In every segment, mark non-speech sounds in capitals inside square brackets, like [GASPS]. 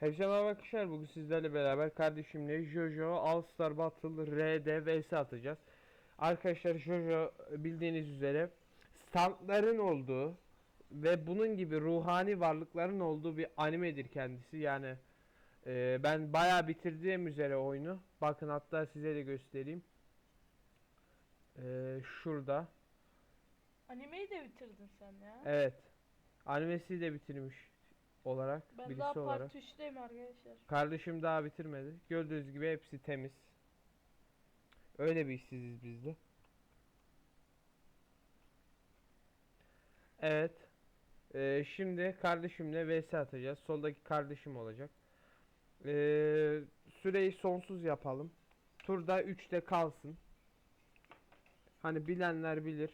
Herkese merhaba arkadaşlar. Bugün sizlerle beraber kardeşimle Jojo All Star Battle RD vs atacağız. Arkadaşlar Jojo bildiğiniz üzere standların olduğu ve bunun gibi ruhani varlıkların olduğu bir animedir kendisi. Yani e, ben bayağı bitirdiğim üzere oyunu. Bakın hatta size de göstereyim. E, şurada. Animeyi de bitirdin sen ya. Evet. Animesi de bitirmiş olarak. ben birisi daha olarak. part 3'teyim arkadaşlar. Kardeşim daha bitirmedi. Gördüğünüz gibi hepsi temiz. Öyle bir işsiziz biz de. Evet. Ee, şimdi kardeşimle vs atacağız. Soldaki kardeşim olacak. Ee, süreyi sonsuz yapalım. Turda 3'te kalsın. Hani bilenler bilir.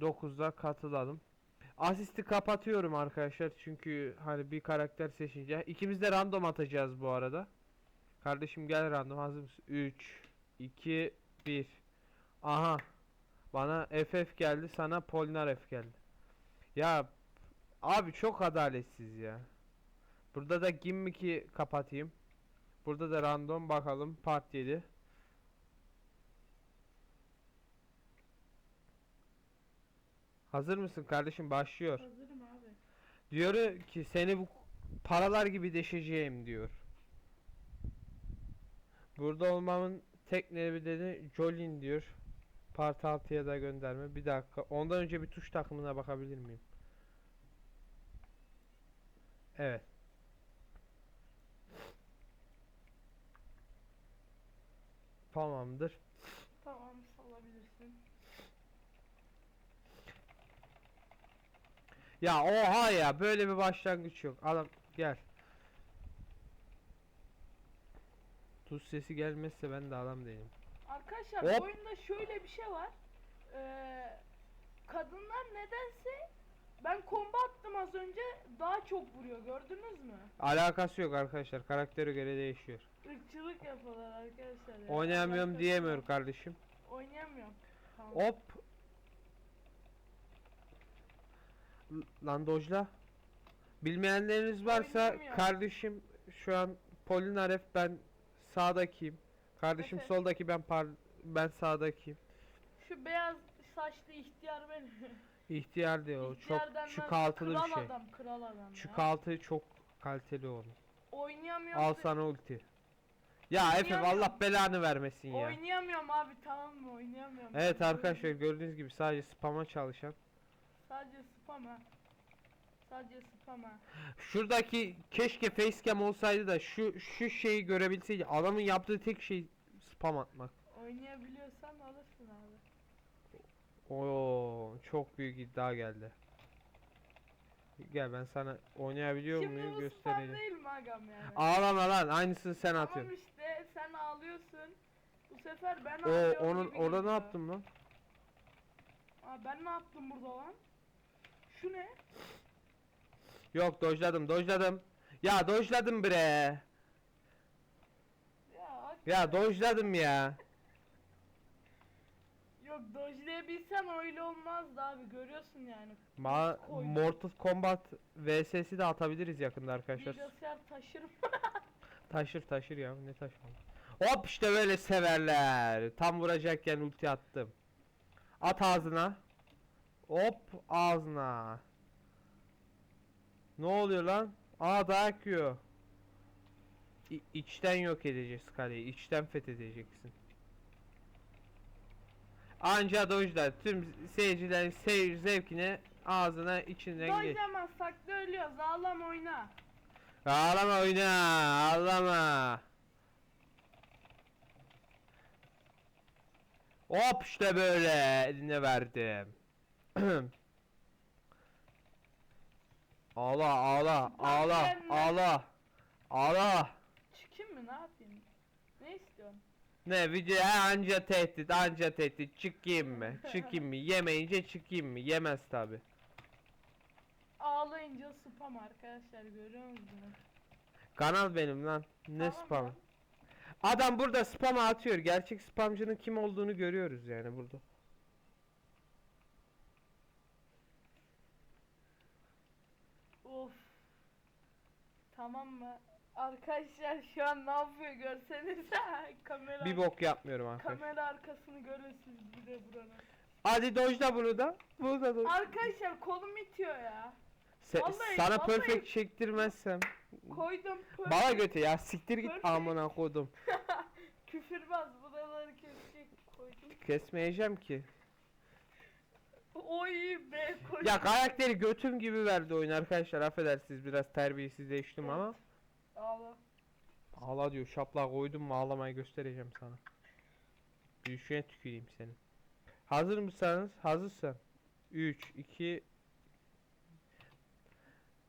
9'da katılalım. Asisti kapatıyorum arkadaşlar çünkü hani bir karakter seçince. İkimiz de random atacağız bu arada. Kardeşim gel random hazır mısın? 3 2 1 Aha. Bana FF geldi, sana Polinar F geldi. Ya abi çok adaletsiz ya. Burada da Gimmick'i kapatayım. Burada da random bakalım part 7. Hazır mısın kardeşim? Başlıyor. Hazırım abi. Diyor ki seni bu paralar gibi deşeceğim diyor. Burada olmamın tek nedeni Jolin diyor. Part 6'ya da gönderme. Bir dakika. Ondan önce bir tuş takımına bakabilir miyim? Evet. Tamamdır. Tamam salabilirsin. Ya oha ya böyle bir başlangıç yok. Adam gel. Tuz sesi gelmezse ben de adam değilim. Arkadaşlar Hop. oyunda şöyle bir şey var. Ee, kadınlar nedense ben komba attım az önce daha çok vuruyor gördünüz mü? Alakası yok arkadaşlar. Karaktere göre değişiyor. Irkçılık yapıyorlar arkadaşlar ya. Oynayamıyorum Alakası diyemiyor yok. kardeşim. Oynayamıyorum. Tamam. Hop. Lan dojla. Bilmeyenleriniz varsa kardeşim şu an Polinaref ben sağdakiyim. Kardeşim Evet. soldaki ben par ben sağdakiyim. Şu beyaz saçlı ihtiyar benim. İhtiyar diyor o çok İhtiyar denmez, çikolatalı bir kral şey. adam, kral adam ya. Çikolata çok kaliteli onun. Oynayamıyorum. Al sana ulti. Ya Efe Oynayamıyorum. Allah belanı vermesin ya. Oynayamıyorum abi tamam mı? Oynayamıyorum. Evet arkadaşlar gördüğünüz gibi sadece spama çalışan. Sadece spam ha. Sadece spam ha. Şuradaki keşke facecam olsaydı da şu şu şeyi görebilseydi. Adamın yaptığı tek şey spam atmak. Oynayabiliyorsan alırsın abi. Oo çok büyük iddia geldi. Gel ben sana oynayabiliyor Şimdi muyum bu spam değil mi agam yani? Ağlama lan aynısını sen tamam atıyorsun. işte sen ağlıyorsun. Bu sefer ben O ağlıyorum onun gibi orada ne geliyor. yaptım lan? Aa, ben ne yaptım burada lan? Şu ne? Yok dojladım dojladım. Ya dojladım bre. Ya hak- Ya dojladım ya. yok dojlayabilsen öyle olmazdı abi görüyorsun yani. Ma Koydum. Mortal Kombat VS'si de atabiliriz yakında arkadaşlar. Bilgisayar taşırım. [LAUGHS] Taşır taşır ya ne taşır. Hop işte böyle severler. Tam vuracakken ulti attım. At ağzına. Hop ağzına. Ne oluyor lan? Aa dayak yiyor. İ- içten yok edeceğiz kaleyi. içten fethedeceksin. Anca dojlar tüm seyircilerin seyir zevkine ağzına içinden geç. Dojlamazsak da ölüyoruz ağlam oyna. Ağlama oyna, ağlama. Hop işte böyle eline verdim. [CLEARS THROAT] ağla, ağla, ağla, ağla. Ağla. Çıkayım mı ne yapayım? Ne istiyorsun? Ne video anca tehdit, anca tehdit. Çıkayım mı? [LAUGHS] Çıkayım mı? Yemeyince çıkayım mı? Yemez tabi. Ağlayınca spam arkadaşlar görüyor musunuz? Kanal benim lan. Ne Tamam spam? lan. Adam burada spam atıyor. Gerçek spamcının kim olduğunu görüyoruz yani burada. Of. Tamam mı? Arkadaşlar şu an ne yapıyor görseniz [LAUGHS] kamera Bir bok yapmıyorum arkadaşlar. kamera arkasını görürsünüz bir de buranın. Hadi dojla bunu da. Bunu da doj. Arkadaşlar kolum itiyor ya. Se- vallahi- sana vallahi- perfect çektirmezsem. Koydum pöl- Bana götü ya siktir git Perfect. amına kodum. [LAUGHS] küfürbaz buraları kesecek koydum. Kesmeyeceğim ki. Oy be koydum. Ya karakteri götüm gibi verdi oyun arkadaşlar affedersiniz biraz terbiyesizleştim ama. Ağla. Ağla diyor şapla koydum mu ağlamayı göstereceğim sana. Büyüşüne tüküreyim senin. Hazır mısınız? Hazırsan. 3, 2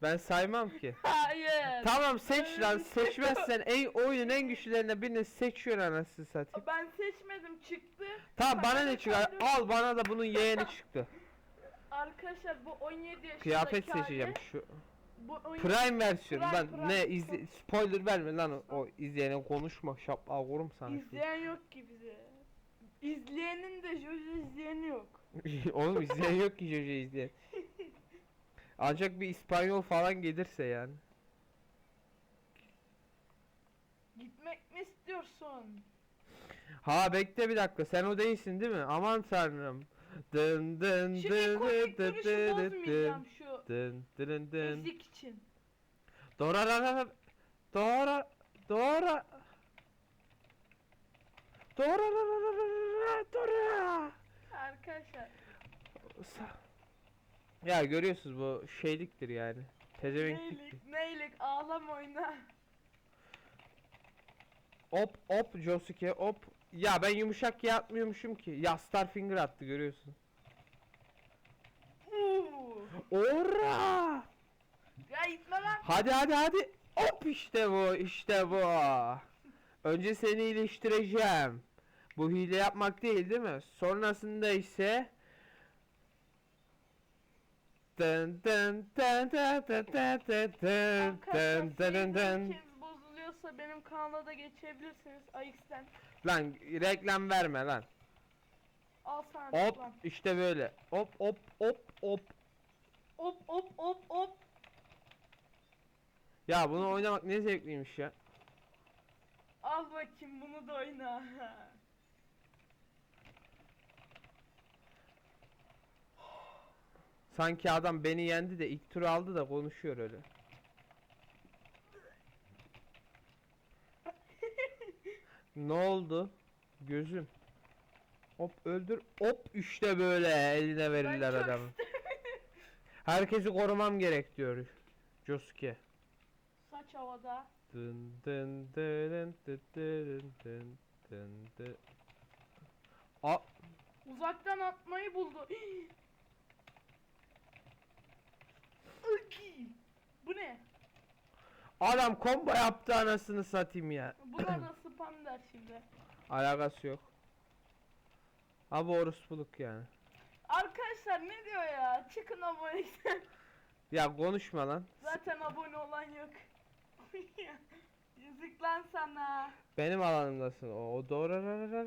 Ben saymam ki. Hayır. tamam seç lan seçmezsen en oyunun en güçlülerinden birini seçiyor anasını satayım. Ben seçmedim çıktı. Tamam bana Ben ne çıkar? kendim- Al bana da bunun yeğeni çıktı. Arkadaşlar bu 17 yaşındaki Kıyafet hali, seçeceğim şu. Bu 17 Prime versiyon Prime, lan Prime. ne izle spoiler verme lan o, o izleyene konuşma şapla vururum sana. şimdi. İzleyen yok ki bize. İzleyenin de Jojo izleyeni yok. [LAUGHS] Oğlum izleyen yok ki Jojo izleyen. [LAUGHS] Ancak bir İspanyol falan gelirse yani. Gitmek mi istiyorsun? Ha bekle bir dakika sen o değilsin değil mi? Aman tanrım. Dın dın Şu dın ikonik dın duruşu dın dın bozmayacağım şu dın dın dın ezik için. Dora ra ra ra Dora Dora Dora ra ra ra ra ra Dora Arkadaşlar Sa- Ya görüyorsunuz bu şeyliktir yani. Tezevenkliktir. neylik neylik ağlama oyna. Hop hop Josuke hop. Ya ben yumuşak yapmıyormuşum ki. Ya Starfinger attı görüyorsun. Uuu. Ora! Ya gitme lan. Hadi hadi hadi. Hop işte bu işte bu. Önce seni iyileştireceğim. Bu hile yapmak değil değil mi? Sonrasında ise Dın dın dın dın dın dın dın dın dın dın dın dın. Arkadaşlar bozuluyorsa benim kanala da geçebilirsiniz AX'ten. Lan reklam verme lan. Al sana Hop reklam. işte böyle. Hop hop hop hop. Hop hop hop hop. Ya bunu oynamak ne zevkliymiş ya. Al bakayım bunu da oyna. [LAUGHS] Sanki adam beni yendi de ilk turu aldı da konuşuyor öyle. [LAUGHS] ne oldu? Gözüm. Hop öldür. Hop işte böyle eline verirler adamı. Herkesi korumam gerek diyor Josuke. Saç havada. Dın dın dın dın dın dın dın dın. A Uzaktan atmayı buldu. Iki. Bu ne? adam combo yaptı anasını satayım ya. Buna spam der şimdi. [CLEARS THROAT] Alakası yok. Abi orospuluk yani. Arkadaşlar ne diyor ya? Çıkın abone. [LAUGHS] Ya konuşma lan. Zaten abone olan yok. [LAUGHS] Yazık lan sana. Benim alanımdasın. O, o doğru.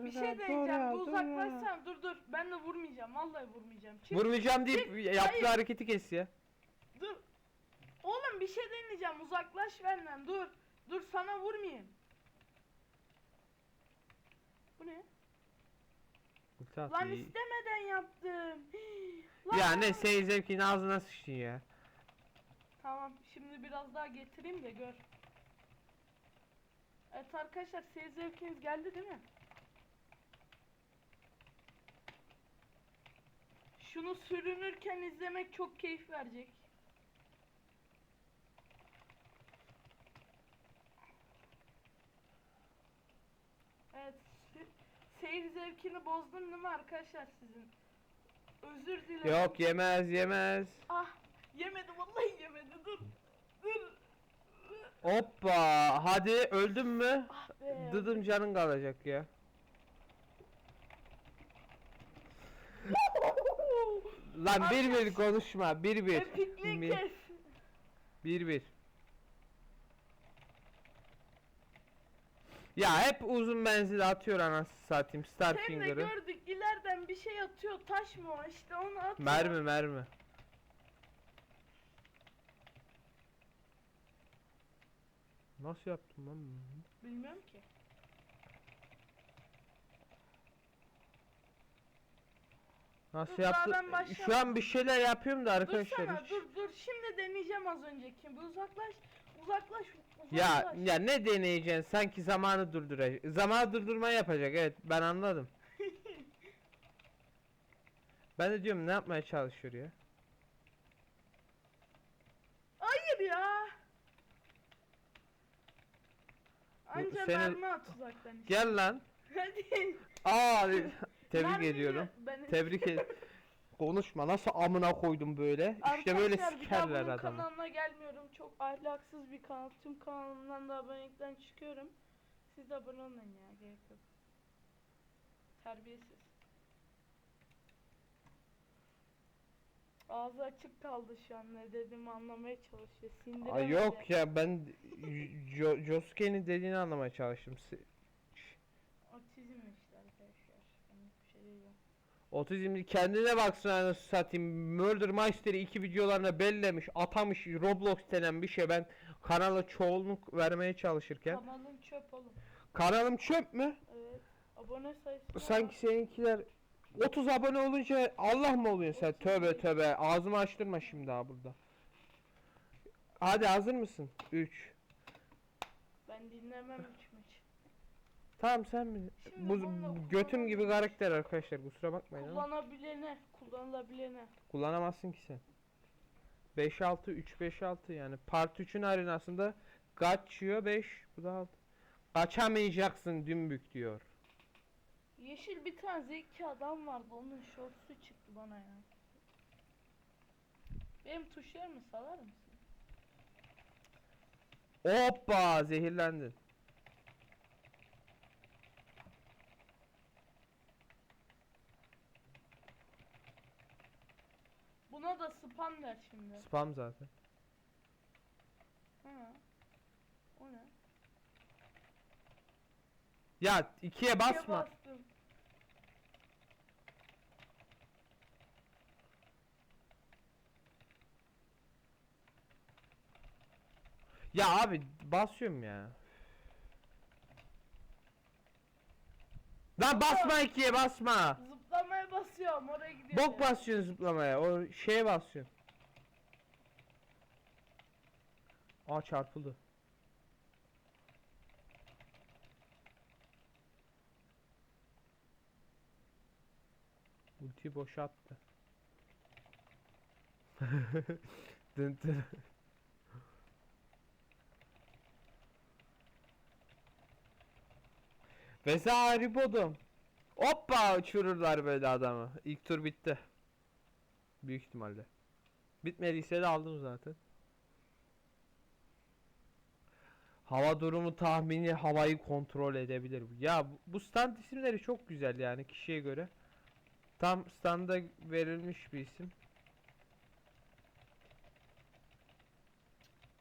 Bir şey diyeceğim. Bu uzaklaşsam dur dur. Ben de vurmayacağım. Vallahi vurmayacağım. Çık. Vurmayacağım deyip Çık, yaptığı hayır. hareketi kes ya. Oğlum bir şey deneyeceğim. Uzaklaş benden. Dur. Dur sana vurmayayım. Bu ne? Attı, Lan iyi. istemeden yaptım. [GASPS] Lan. Ya ne senin zevkin ağzına sıçtın ya. Tamam şimdi biraz daha getireyim de gör. Evet arkadaşlar seyir zevkiniz geldi değil mi? Şunu sürünürken izlemek çok keyif verecek. Evet se- seyir zevkini bozdum değil mi arkadaşlar sizin? Özür dilerim. Yok yemez yemez. Ah yemedi vallahi yemedi dur. Dur. Hoppa hadi öldün mü? Ah be. Dıdım canın kalacak ya. Lan bir bir konuşma bir bir. Epikliği Bir kes. bir. bir. Ya hep uzun menzil atıyor anasını satayım Sen de Starfinger'ı. gördük ileriden bir şey atıyor taş mı o işte onu atıyor. Mermi mermi. Nasıl yaptım lan? bunu? Bilmiyorum ki. Nasıl Dur, daha yaptım? ben Şu an bir şeyler yapıyorum da arkadaşlar. Dursana hiç- dur dur şimdi deneyeceğim az önceki. Bir uzaklaş uzaklaş Ya uzaklaş. ya ne deneyeceksin? Sanki zamanı durduracak. Zamanı durdurma yapacak. Evet ben anladım. [LAUGHS] ben de diyorum ne yapmaya çalışıyor ya? Hayır ya. Anca senin- mermi at uzaktan işte. Gel lan. [LAUGHS] Hadi. Aa [LAUGHS] tebrik Mermiyi ediyorum. Ben... Tebrik ed. Konuşma nasıl amına koydum böyle. İşte böyle Arkadaşlar, bir daha sikerler bunun adamı. kanalına gelmiyorum. Çok ahlaksız bir kanal. Tüm kanalımdan da abonelikten çıkıyorum. Siz de abone olun ya. Gerek yok. Terbiyesiz. Ağzı açık kaldı şu an. Ne dediğimi anlamaya çalışıyor. Sindiremedi. Ay yok ya ben jo Josuke'nin dediğini anlamaya çalıştım. Si- Otizm işte arkadaşlar. Ben bir şey diyeceğim. Otizmli kendine baksın anasını satayım. Murder Mystery 2 videolarına bellemiş, atamış Roblox denen bir şey ben kanala çoğunluk vermeye çalışırken. Kanalın çöp oğlum. Kanalım çöp mü? Evet. Abone sayısı Sanki seninkiler 30 abone olunca Allah mı oluyorsun sen? 30 Tövbe tövbe. Ağzımı açtırma şimdi ha burada. Hadi hazır mısın? 3. Ben dinlemem maç. Tamam sen mi? Şimdi Bu götüm gibi karakter arkadaşlar kusura bakmayın ama. Kullanabilene, kullanılabilene. Kullanamazsın ki sen. 5-6 3-5-6 yani part 3'ün arenasında kaçıyor 5 bu da 6. Kaçamayacaksın dümbük diyor. Yeşil bir tane zeki adam vardı. Onun şortsu çıktı bana ya. Benim tuşlarımı salar mısın? Hoppa zehirlendin. Buna da spam der şimdi. Spam zaten. Ha. O ne? Ya ikiye İkiye basma. bastım. Ya abi basıyorum ya. Lan basma ikiye basma. Zıplamaya basıyorum oraya gidiyor. Bok basıyorsun zıplamaya. O şeye basıyorsun. Aa çarpıldı. Ulti boşalttı. [LAUGHS] dın dın. Vezari bodum. Hoppa uçururlar böyle adamı. İlk tur bitti. Büyük ihtimalle. Bitmediyse de aldım zaten. Hava durumu tahmini havayı kontrol edebilir. Ya bu, stand isimleri çok güzel yani kişiye göre. Tam standa verilmiş bir isim.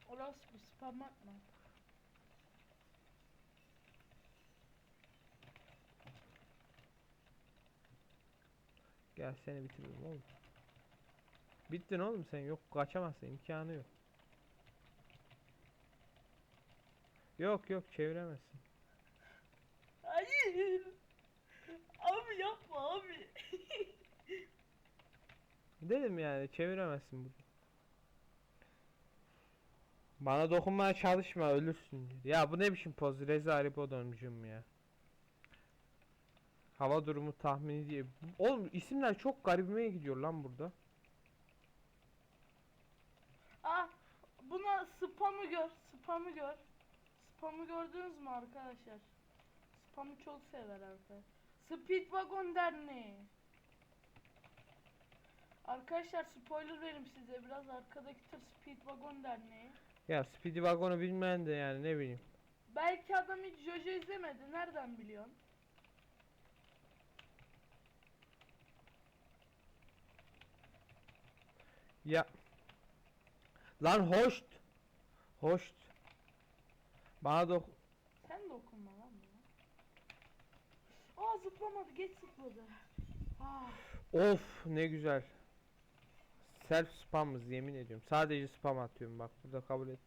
Orası bu spam atma. Gel seni bitiririm oğlum. Bittin oğlum sen yok kaçamazsın imkanı yok. Yok yok çeviremezsin. Hayır. Abi yapma abi. [LAUGHS] Dedim yani çeviremezsin bunu. Bana dokunmaya çalışma ölürsün. Ya bu ne biçim poz Rezari Bodomcum ya. Hava durumu tahmini diye. Oğlum isimler çok garibime gidiyor lan burada. Ah buna spamı gör, spamı gör. Spamı gördünüz mü arkadaşlar? Spamı çok sever arkadaşlar. Speedwagon Derneği. Arkadaşlar spoiler vereyim size biraz arkadaki tır Speedwagon Derneği. Ya Speedy Wagon'u bilmeyen de yani ne bileyim. Belki adam hiç Jojo izlemedi. Nereden biliyorsun? Ya. Lan hoşt. Hoşt. Bana dok Sen dokunma lan buna. Aa zıplamadı. Geç zıpladı. Ah. Of ne güzel. Self spamız yemin ediyorum. Sadece spam atıyorum bak burada kabul et.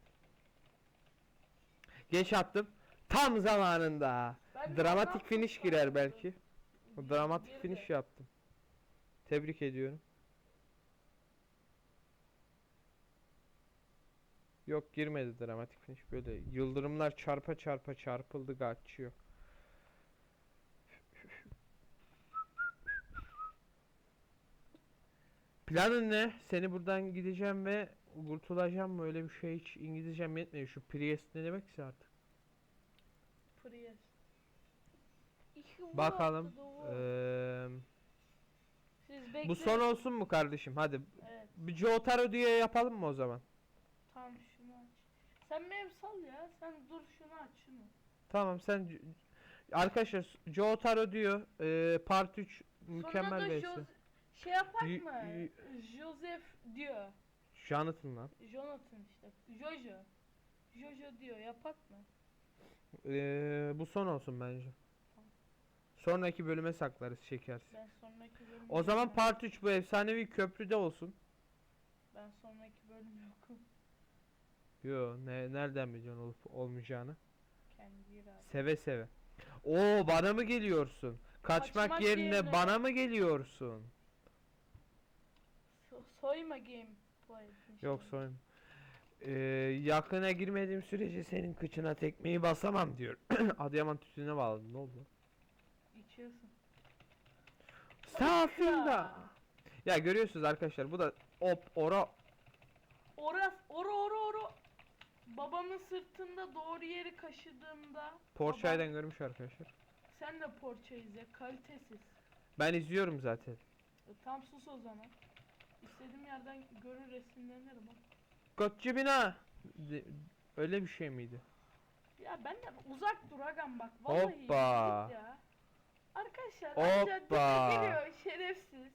Geç attım. Tam zamanında. Ben Dramatik finish girer belki. Dramatik finish yaptım. Tebrik ediyorum. Yok girmedi dramatik finish böyle yıldırımlar çarpa çarpa çarpıldı kaçıyor. Planın ne? Seni buradan gideceğim ve kurtulacağım mı? Öyle bir şey hiç İngilizcem yetmiyor. Şu Priest ne demekse artık. Bu Bakalım. Eee, Siz bu bekleyin. son olsun mu kardeşim? Hadi Evet. bir Jotaro diye yapalım mı o zaman? Sen benim sal ya. Sen dur şunu aç şunu. Tamam sen arkadaşlar Jotaro diyor. Eee part 3 Sonra mükemmel da bir Jos- şey yapak Y- mı? Joseph diyor. Jonathan lan. Jonathan işte. Jojo. Jojo diyor. Yapak mı? Eee, bu son olsun bence. Sonraki bölüme saklarız çekersin. Ben sonraki bölüm O zaman part 3 bu efsanevi köprüde olsun. Ben sonraki bölüm yokum. Yo ne nereden biliyorsun olup olmayacağını? Kendi iradem. Seve seve. Oo bana mı geliyorsun? Kaçmak, Kaçmak yerine, yerine- bana mı geliyorsun? So- soyma gameplay. Yok sorun. Ee, yakına girmediğim sürece senin kıçına tekmeyi basamam diyor. [CLEARS THROAT] Adıyaman tütüne bağladım ne oldu? İçiyorsun. Stafirda. Ya görüyorsunuz arkadaşlar bu da op ora Babamın sırtında doğru yeri kaşıdığımda Porsche'den görmüş arkadaşlar. sen de Porsche izle kalitesiz. Ben izliyorum zaten. E, tam sus o zaman. İstediğim yerden görür resimlenirim. bina. De- Öyle bir şey miydi? Ya benden uzak dur agam bak. Vallahi Hoppa. ya. Arkadaşlar Hoppa. dibe giriyor şerefsiz.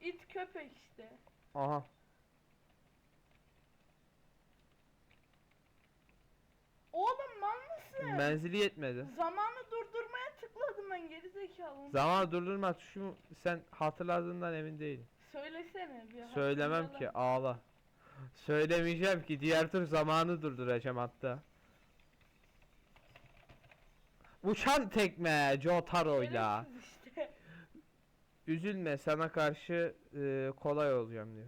İt köpek işte. Aha. Oğlum mal mısın? Menzili yetmedi. Zamanı durdurmaya tıkladım ben gerizekalı. Zaman durdurma tuşu sen hatırladığından emin değilim. Söylesene bir Söylemem hatırlayalım. ki ağla. Söylemeyeceğim ki diğer tur zamanı durduracağım hatta. Uçan tekme Jotaro'yla. Şerefsiz işte. Üzülme sana karşı e, kolay olacağım diyor.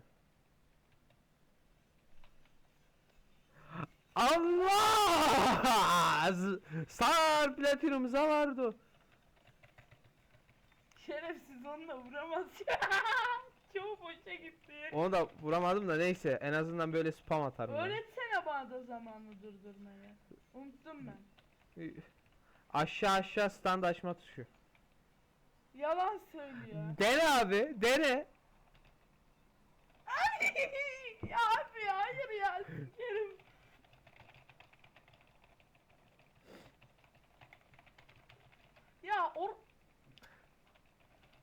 Allah! Star Platinum vardı. Şerefsiz onu da vuramaz. [LAUGHS] Çoğu boşa gitti. Onu da vuramadım da neyse en azından böyle spam atarım. ben. Öğretsene bana da zamanı durdurmayı. Unuttum ben. Aşağı aşağı stand açma tuşu. Yalan söylüyor. Dene abi dene. ya [LAUGHS] abi hayır ya sikerim. Ya or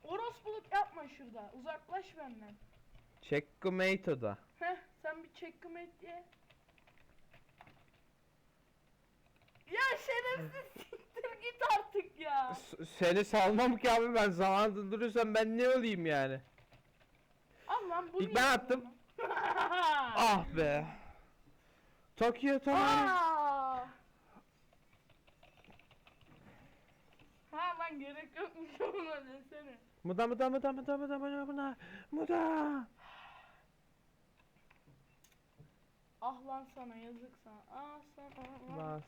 Orospuluk yapma şurada. Uzaklaş benden. Checkmate'da. Heh sen bir checkmate diye. Ya şerefsiz siktir git artık ya. S- Seni salmam ki abi ben zaman durdurursam ben ne olayım yani. Al lan bunu ben yap attım. bunu. [LAUGHS] Ah be. Tokyo tamam. Aa! Ha lan gerek yokmuş buna [LAUGHS] desene. Muda muda muda muda muda muda muda muda. Ah lan sana yazık sana. Ah sana. lan. Bas.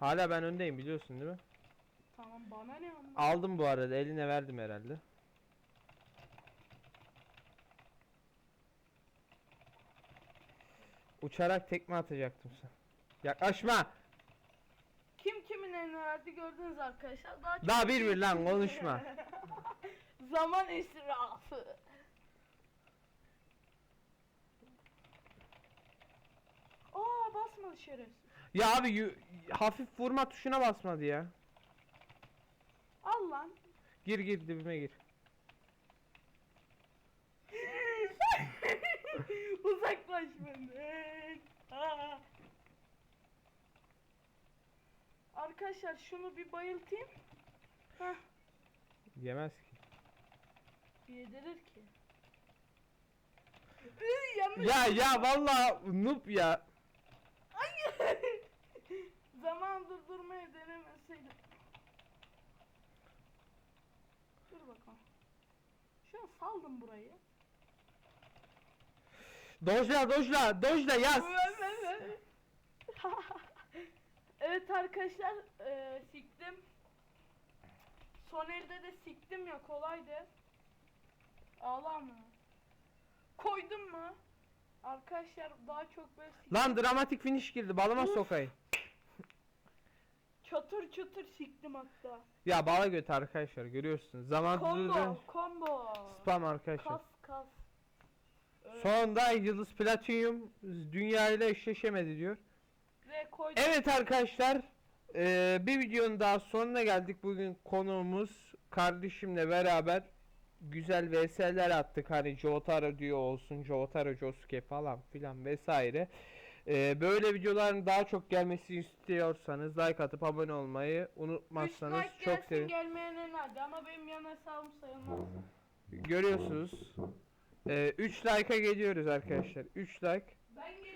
Hala ben öndeyim biliyorsun değil mi? Tamam bana ne amma. Aldım bu arada eline verdim herhalde. Uçarak tekme atacaktım sen. Yaklaşma. Eline verdi gördünüz arkadaşlar. Daha, çok Daha bir bir lan [LAUGHS] konuşma. Zaman israfı. Aa basmadı şerefsiz. Ya abi yu- hafif vurma tuşuna basmadı ya. Al lan. Gir gir dibime gir. [LAUGHS] Uzaklaş benden. Aa. Arkadaşlar şunu bir bayıltayım. Heh, Yemez ki. yedirir ki. Iy, yanlış. Ya ya vallahi noob ya. Hayır [LAUGHS] zaman durdurmayı denemeseydim. Dur bakalım. An saldım burayı. Dojla dojla dojla yaz. [LAUGHS] evet arkadaşlar eee, siktim. Son elde de siktim ya kolaydı. Ağlar mı? Koydum mu? Arkadaşlar daha çok böyle siktim. Lan dramatik finish girdi balama Uf. sokayım. Çatır çatır siktim hatta. Ya bala göt arkadaşlar görüyorsunuz. Zaman Combo, combo. Spam arkadaşlar. Kas kas. Evet. Sonunda Yıldız Platinum dünya ile eşleşemedi diyor. Koydum. Evet arkadaşlar eee, bir videonun daha sonuna geldik. Bugün konuğumuz kardeşimle beraber güzel VS'ler attık. Hani Jotaro diyor olsun, Jotaro Josuke falan filan vesaire. Eee, böyle videoların daha çok gelmesini istiyorsanız like atıp abone olmayı unutmazsanız like çok sevinirim. gelmeyenin hadi ama benim yan hesabım sayılmaz. Görüyorsunuz. Eee 3 like'a geliyoruz arkadaşlar. 3 like. Ben.